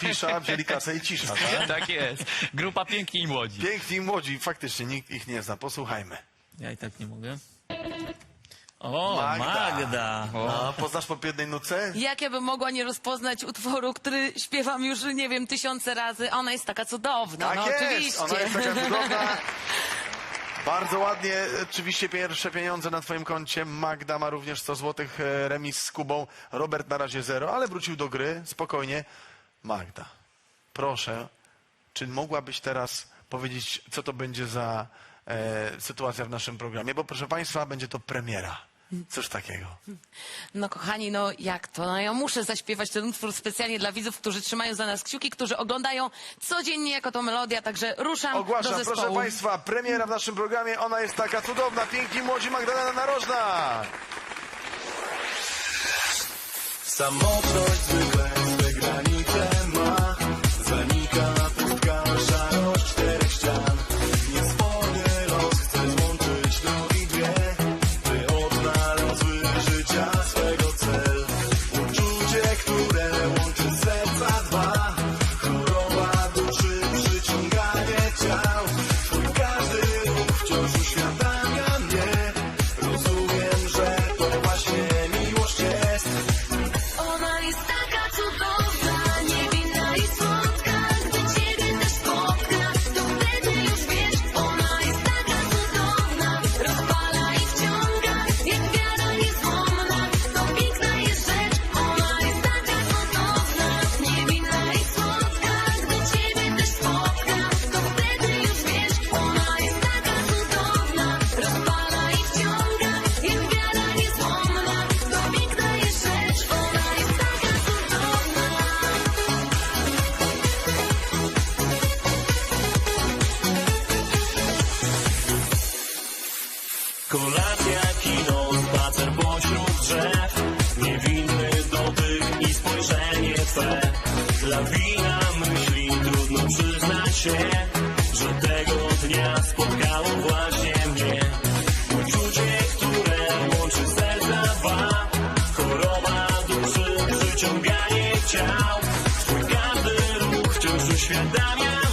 Pisza, wzięli kasę i cisza, tak? Tak jest. Grupa Piękni i Młodzi. Piękni i młodzi, faktycznie nikt ich nie zna. Posłuchajmy. Ja i tak nie mogę. O, Magda. Magda. No, poznasz po jednej nuce? Jak ja bym mogła nie rozpoznać utworu, który śpiewam już, nie wiem, tysiące razy. Ona jest taka cudowna, Tak no jest, oczywiście. ona jest taka cudowna. Bardzo ładnie, oczywiście pierwsze pieniądze na twoim koncie. Magda ma również 100 zł, remis z Kubą. Robert na razie zero, ale wrócił do gry, spokojnie. Magda, proszę, czy mogłabyś teraz powiedzieć, co to będzie za e, sytuacja w naszym programie? Bo proszę Państwa, będzie to premiera. Coś takiego. No kochani, no jak to? No ja muszę zaśpiewać ten utwór specjalnie dla widzów, którzy trzymają za nas kciuki, którzy oglądają codziennie jako to melodia, także ruszam do Ogłaszam, zespołu. proszę Państwa, premiera w naszym programie. Ona jest taka cudowna, piękni młodzi Magdalena Narożna. Samotność zwykle Kolacja, kino, spacer pośród drzew. Niewinny dotyk i spojrzenie Twe. Lawina myśli, trudno przyznać się Że tego dnia spotkało właśnie mnie. Uczucie, które łączy serca dwa. Choroba duszy, przyciąganie ciał. Twój każdy ruch wciąż uświadamia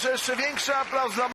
Poproszę jeszcze większy aplauz dla